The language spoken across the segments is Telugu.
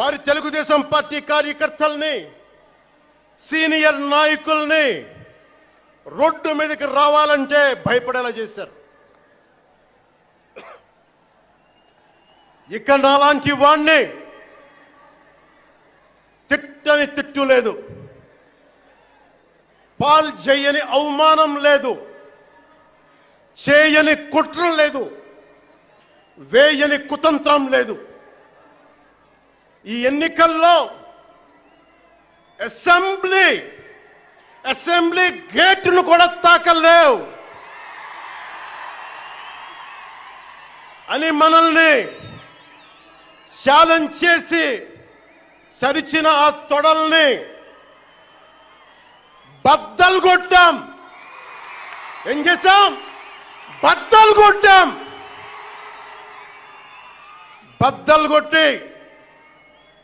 వారి తెలుగుదేశం పార్టీ కార్యకర్తల్ని సీనియర్ నాయకుల్ని రోడ్డు మీదకి రావాలంటే భయపడేలా చేశారు. ఇక నాలాంటి వాణ్ణి తిట్టని తిట్టు లేదు. పాల్ చేయని అవమానం లేదు. చేయని కుట్ర లేదు. వేయని కుతంత్రం లేదు. ఈ ఎన్నికల్లో అసెంబ్లీ అసెంబ్లీ గేట్లు కూడా తాకలేవు. అని మనల్ని ఛాలెంజ్ చేసి సరిచిన ఆ తొడల్ని బద్దలు కొట్టాం. ఏం చేశాం? బద్దలు కొట్టాం. బద్దలు కొట్టి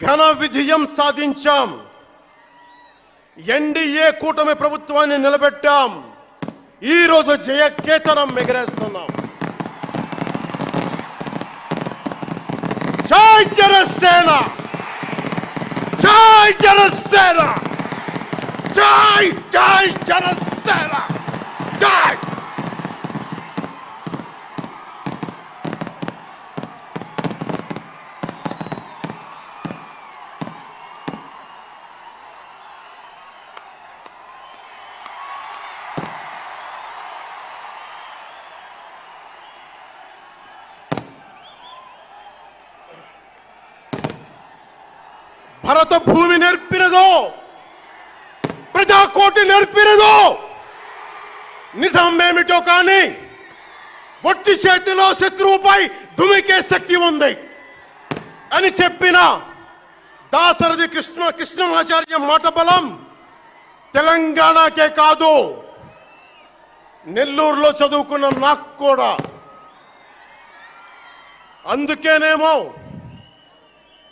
ఘన విజయం సాధించాం ఎన్డీఏ కూటమి ప్రభుత్వాన్ని నిలబెట్టాం. ఈ రోజు జయకేతనం ఎగరేస్తున్నాం. జై జనసేన! జై జనసేన! జై జై జనసేన జై భరత భూమి నేర్పినదో ప్రజాకోటి నిజం ఏమిటో కానీ ఒట్టి చేతిలో శత్రువుపై దుమికే శక్తి ఉంది అని చెప్పిన దాసరథి కృష్ణ కృష్ణమాచార్య మాట బలం తెలంగాణకే కాదు నెల్లూరులో చదువుకున్న నాకు కూడా. అందుకేనేమో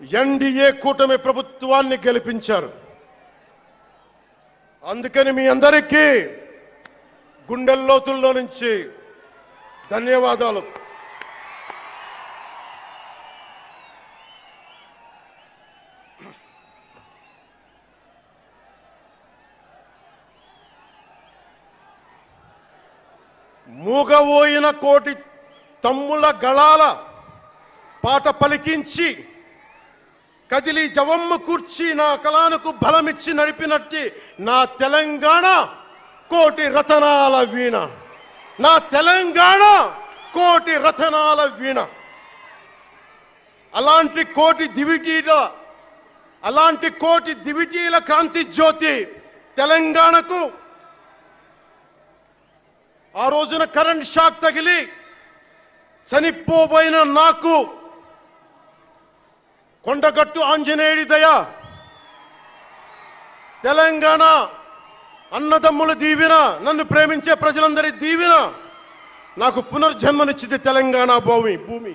ఎన్డీఏ కూటమి ప్రభుత్వాన్ని గెలిపించారు. అందుకని మీ అందరికీ గుండెల్లోతుల్లో నుంచి ధన్యవాదాలు. మూగబోయిన కోటి తమ్ముల గళాల పాట పలికించి కదిలి జవమ్మ కూర్చి నా కళానికి బలమిచ్చి నడిపినట్టి నా తెలంగాణ కోటి రతనాల వీణ. నా తెలంగాణ కోటి రతనాల వీణ. అలాంటి కోటి దివిటీల అలాంటి కోటి దివిటీల క్రాంతి జ్యోతి తెలంగాణకు. ఆ రోజున కరెంట్ షాక్ తగిలి చనిపోబోయిన నాకు కొండగట్టు ఆంజనేయుడి దయ. తెలంగాణ అన్నదమ్ముల దీవెన నన్ను ప్రేమించే ప్రజలందరి దీవెన. నాకు పునర్జన్మనిచ్చింది తెలంగాణ భూమి భూమి.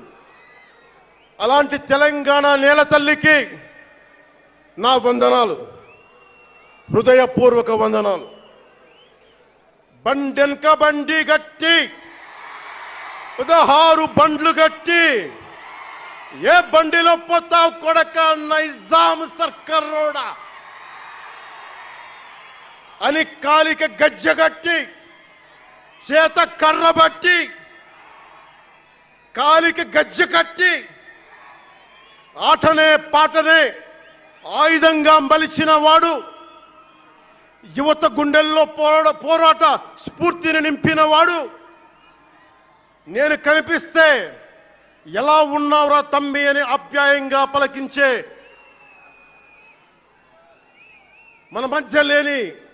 అలాంటి తెలంగాణ నేల తల్లికి నా వందనాలు. హృదయపూర్వక వందనాలు. బండెన్క బండి గట్టి పదహారు బండ్లు గట్టి ఏ బండిలో పోతావు కొడక నైజాం సర్కార్ రోడా అని కాలిక గజ్జగట్టి చేత కర్రబట్టి కాలిక కాలికి గజ్జ కట్టి ఆటనే పాటనే ఆయుధంగా మలిచిన వాడు యువత గుండెల్లో పోరాట పోరాట స్ఫూర్తిని నింపినవాడు నేను కనిపిస్తే ఎలా ఉన్నావురా తమ్మి అని ఆప్యాయంగా పలకించే మన మధ్య లేని